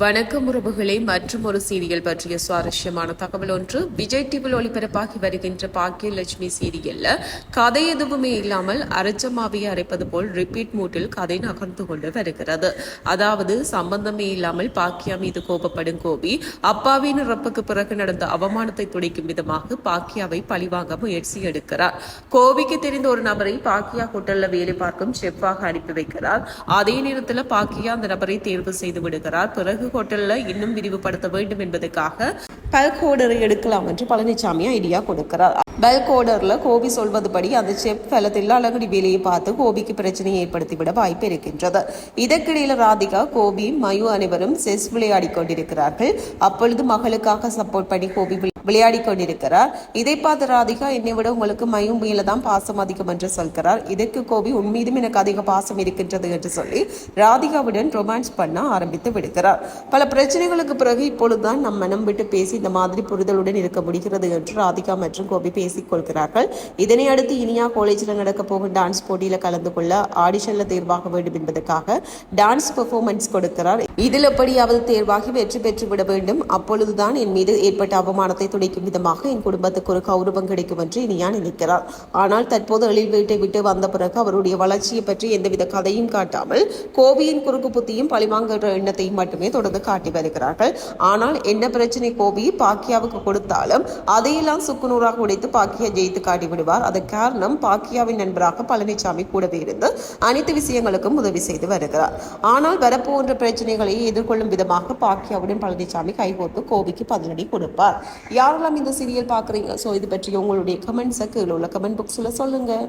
வணக்கம் உறவுகளே. மற்றும் ஒரு சீரியல் பற்றிய சுவாரஸ்யமான தகவல் ஒன்று. விஜய் டிவியில் ஒளிபரப்பாகி வருகின்ற பாக்கியலட்சுமி சீரியல்ல கதை எதுவுமே இல்லாமல் அரைச்சமாவியை அரைப்பது போல் ரிப்பீட் மூட்டில் கதை நகர்ந்து கொண்டு வருகிறது. அதாவது சம்பந்தமே இல்லாமல் பாக்கியா மீது கோபப்படும் கோபி அப்பாவின் இறப்புக்கு பிறகு நடந்த அவமானத்தை துடைக்கும் விதமாக பாக்கியாவை பழிவாங்க முயற்சி எடுக்கிறார். கோபிக்கு தெரிந்த ஒரு நபரை பாக்கியா ஹோட்டல்ல வேலை பார்க்கும் செஃப்பாக அனுப்பி வைக்கிறார். அதே நேரத்தில் பாக்கியா அந்த நபரை தேர்வு செய்து விடுகிறார். பிறகு ஹோட்டல்ல இன்னும் விரிவுபடுத்த வேண்டும் என்பதற்காக பல்க் ஆர்டரை எடுக்கலாம் என்று பழனிசாமி ஐடியா கொடுக்கிறார். பல்க் ஆர்டரில் கோபி சொல்வதுபடி அந்த செப் ஃபலத்தில் அழகுடி வேலையை பார்த்து கோபிக்கு பிரச்சனையை ஏற்படுத்திவிட வாய்ப்பு இருக்கின்றது. இதற்கிடையில் ராதிகா கோபி மயு அனைவரும் செஸ் விளையாடி கொண்டிருக்கிறார்கள். அப்பொழுது மகளுக்காக சப்போர்ட் பண்ணி கோபி விளையாடி கொண்டிருக்கிறார் இதை பார்த்து ராதிகா என்னை விட உங்களுக்கு மயும் மேல தான் பாசம் அதிகம் என்று சொல்கிறார். இதற்கு கோபி உன்மீதும் எனக்கு அதிக பாசம் இருக்கின்றது என்று சொல்லி ராதிகாவுடன் ரொமான்ஸ் பண்ண ஆரம்பித்து விடுகிறார். பல பிரச்சனைகளுக்கு பிறகு இப்பொழுதுதான் நம் மனம் விட்டு பேசி இந்த மாதிரி புரிதலுடன் இருக்க முடிகிறது என்று ராதிகா மற்றும் கோபி பேசிக் கொள்கிறார்கள். இதனை அடுத்து இனியா காலேஜில் நடக்க போகும் டான்ஸ் போட்டியில் கலந்து கொள்ள ஆடிஷன்ல தேர்வாக வேண்டும் என்பதற்காக டான்ஸ் பெர்ஃபார்மன்ஸ் கொடுக்கிறார். இதில் எப்படியாவது தேர்வாகி வெற்றி பெற்று விட வேண்டும். அப்பொழுதுதான் என் மீது ஏற்பட்ட அவமானத்தை துடைக்கும் விதமாக என் குடும்பத்துக்கு ஒரு கௌரவம் கிடைக்கும் என்று இனியா நினைக்கிறார் ஆனால் தற்போது எழில் வீட்டை விட்டு வந்த பிறகு அவருடைய வளர்ச்சியை பற்றி எந்தவித கதையும் காட்டாமல் கோபியின் குறுக்கு புத்தியும் பழிவாங்குகிற எண்ணத்தையும் மட்டுமே தொடர்ந்து காட்டி வருகிறார்கள். ஆனால் என்ன பிரச்சனை கோபி? பாக்கியாவுக்கு கொடுத்தாலும் அதையெல்லாம் சுக்குநூறாக உடைத்து பாக்கியா ஜெயித்து காட்டி விடுவார். அதன் காரணம் பாக்கியாவின் நண்பராக பழனிசாமி கூடவே இருந்து அனைத்து விஷயங்களுக்கும் உதவி செய்து வருகிறார். ஆனால் வரப்போன்ற பிரச்சனைகள் பிரச்சனைகளை எதிர்கொள்ளும் விதமாக பாக்கியாவுடன் பழனிசாமி கைகோர்த்து கோபிக்கு பதிலடி கொடுப்பார். யாரெல்லாம் இந்த சீரியல் பார்க்குறீங்க? ஸோ இது பற்றி உங்களுடைய கமெண்ட்ஸை கீழே உள்ள கமெண்ட் பாக்ஸில் சொல்லுங்கள்